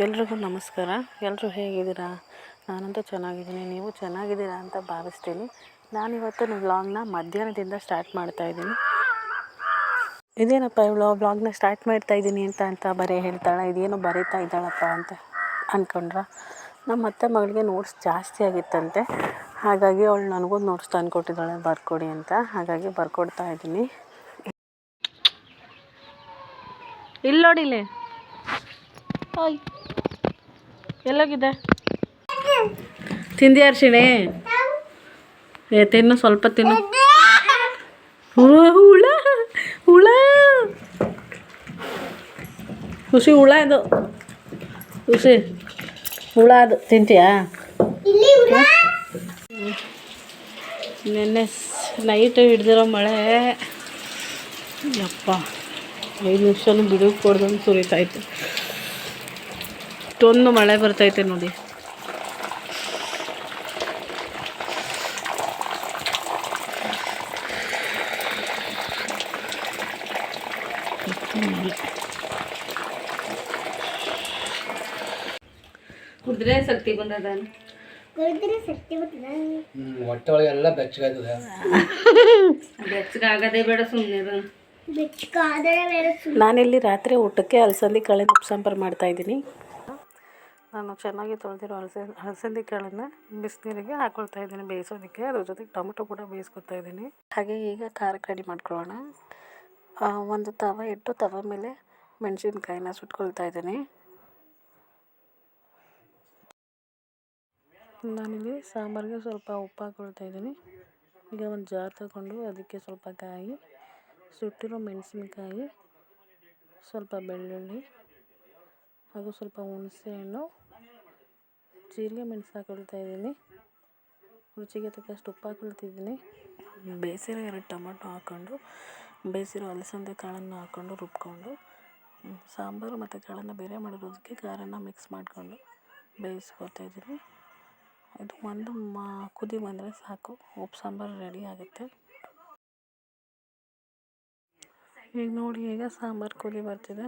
ಎಲ್ರಿಗೂ ನಮಸ್ಕಾರ. ಎಲ್ಲರೂ ಹೇಗಿದ್ದೀರಾ? ನಾನಂತೂ ಚೆನ್ನಾಗಿದ್ದೀನಿ. ನೀವು ಚೆನ್ನಾಗಿದ್ದೀರಾ ಅಂತ ಭಾವಿಸ್ತೀನಿ. ನಾನಿವತ್ತು ವ್ಲಾಗ್ನ ಮಧ್ಯಾಹ್ನದಿಂದ ಸ್ಟಾರ್ಟ್ ಮಾಡ್ತಾ ಇದ್ದೀನಿ. ಇದೇನಪ್ಪ ಇವಳು ವ್ಲಾಗ್ನ ಸ್ಟಾರ್ಟ್ ಮಾಡ್ತಾ ಇದ್ದೀನಿ ಅಂತ ಅಂತ ಬರೀ ಹೇಳ್ತಾಳೆ. ಇದೇನು ಬರೀತಾ ಇದ್ದಾಳಪ್ಪ ಅಂತ ಅಂದ್ಕೊಂಡ್ರ ನಮ್ಮ ಅತ್ತೆ ಮಗಳಿಗೆ ನೋಟ್ಸ್ ಜಾಸ್ತಿ ಆಗಿತ್ತಂತೆ. ಹಾಗಾಗಿ ಅವಳು ನನಗೂ ನೋಟ್ಸ್ ತಂದುಕೊಟ್ಟಿದ್ದಾಳೆ, ಬರ್ಕೊಡಿ ಅಂತ. ಹಾಗಾಗಿ ಬರ್ಕೊಡ್ತಾ ಇದ್ದೀನಿ. ಇಲ್ಲ. ನೋಡಿಲಿ ಹಾಯ್. ಎಲ್ಲೋಗಿದೆ? ತಿಂದಿ ಅರ್ಶಿಣಿ? ಏ ತಿನ್ನು ಸ್ವಲ್ಪ ತಿನ್ನು. ಹುಳ ಹುಳ. ಖುಷಿ ಹುಳ ಅದು. ಖುಷಿ ಹುಳ ಅದು. ತಿಂತೀಯಾ? ನೆನ್ನೆ ನೈಟ್ ಹಿಡ್ದಿರೋ ಮಳೆ. ಯಪ್ಪ ಐದು ನಿಮಿಷನೂ ಬಿಡುವು ಕೊಡ್ದಂಗೆ ಸುರಿತೈತೆ ಇಷ್ಟೊಂದು ಮಳೆ ಬರ್ತೈತೆ ನೋಡಿ. ಕುದ್ರೆ ಶಕ್ತಿ ಬಂದದ? ಬೆಚ್ಚಗಾಯ್ತದೆ ಬೆಚ್ಚಗಾಗದೇ ಬೇಡ ಸುಮ್ಮನೆ ನಾನಿಲ್ಲಿ ರಾತ್ರಿ ಊಟಕ್ಕೆ ಅಲಸಂದಿ ಕಾಳಿನ ಮಾಡ್ತಾ ಮಾಡ್ತಾಯಿದ್ದೀನಿ ನಾನು ಚೆನ್ನಾಗಿ ತೊಳೆದಿರೋ ಹಲಸೆ ಅಲಸಂದಿ ಕಾಳನ್ನು ಬಿಸಿನೀರಿಗೆ ಹಾಕೊಳ್ತಾ ಇದ್ದೀನಿ, ಬೇಯಿಸೋದಕ್ಕೆ. ಅದ್ರ ಜೊತೆಗೆ ಟೊಮೆಟೊ ಕೂಡ ಬೇಯಿಸ್ಕೊತಾ ಇದ್ದೀನಿ. ಹಾಗೆ ಈಗ ಖಾರಕ್ಕೆ ರೆಡಿ ಮಾಡ್ಕೊಳ್ಳೋಣ. ಒಂದು ತವ ಇಟ್ಟು ತವ ಮೇಲೆ ಮೆಣಸಿನ್ಕಾಯಿನ ಸುಟ್ಕೊಳ್ತಾ ಇದ್ದೀನಿ. ನಾನಿಲ್ಲಿ ಸಾಂಬಾರಿಗೆ ಸ್ವಲ್ಪ ಉಪ್ಪು ಹಾಕ್ಕೊಳ್ತಾ ಇದ್ದೀನಿ. ಈಗ ಒಂದು ಜಾರ್ ತಗೊಂಡು ಅದಕ್ಕೆ ಸ್ವಲ್ಪ ಕಾಯಿ, ಸುಟ್ಟಿರೋ ಮೆಣಸಿನ್ಕಾಯಿ, ಸ್ವಲ್ಪ ಬೆಳ್ಳುಳ್ಳಿ, ಹಾಗೂ ಸ್ವಲ್ಪ ಹುಣಸೆಹಣ್ಣು ಜೀರಿಗೆ ಮೆಣಸು ಹಾಕೊಳ್ತಾ ಇದ್ದೀನಿ. ರುಚಿಗೆ ತಕ್ಕಷ್ಟು ಉಪ್ಪು ಹಾಕೊಳ್ತಿದ್ದೀನಿ. ಬೇಯಿಸಿರೋ ಎರಡು ಟೊಮೊಟೊ ಹಾಕ್ಕೊಂಡು ಬೇಯಿಸಿರೋ ಅಲಸಂದೆ ಕಾಳನ್ನು ಹಾಕ್ಕೊಂಡು ರುಬ್ಕೊಂಡು ಸಾಂಬಾರು ಮತ್ತು ಕಾಳನ್ನು ಬೇರೆ ಮಾಡಿರೋದಕ್ಕೆ ಖಾರನ ಮಿಕ್ಸ್ ಮಾಡಿಕೊಂಡು ಬೇಯಿಸ್ಕೊತಾ ಇದ್ದೀನಿ. ಇದು ಒಂದು ಮಾ, ಕುದಿ ಬಂದರೆ ಸಾಕು. ಉಪ್ಪು, ಸಾಂಬಾರು ರೆಡಿ ಆಗುತ್ತೆ. ಈಗ ನೋಡಿ, ಈಗ ಸಾಂಬಾರು ಕುದಿ ಬರ್ತಿದೆ.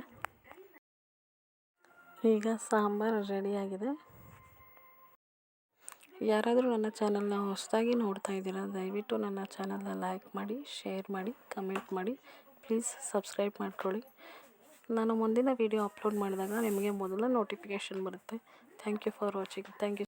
ಈಗ ಸಾಂಬಾರು ರೆಡಿಯಾಗಿದೆ ಯಾರಾದರೂ ನನ್ನ ಚಾನಲ್ನ ಹೊಸದಾಗಿ ನೋಡ್ತಾ ಇದ್ದೀರಾ, ದಯವಿಟ್ಟು ನನ್ನ ಚಾನಲ್ನ ಲೈಕ್ ಮಾಡಿ, ಶೇರ್ ಮಾಡಿ, ಕಮೆಂಟ್ ಮಾಡಿ. ಪ್ಲೀಸ್ ಸಬ್ಸ್ಕ್ರೈಬ್ ಮಾಡ್ಕೊಳ್ಳಿ. ನಾನು ಮುಂದಿನ ವೀಡಿಯೋ ಅಪ್ಲೋಡ್ ಮಾಡಿದಾಗ ನಿಮಗೆ ಮೊದಲ ನೋಟಿಫಿಕೇಷನ್ ಬರುತ್ತೆ. Thank you for watching. Thank you.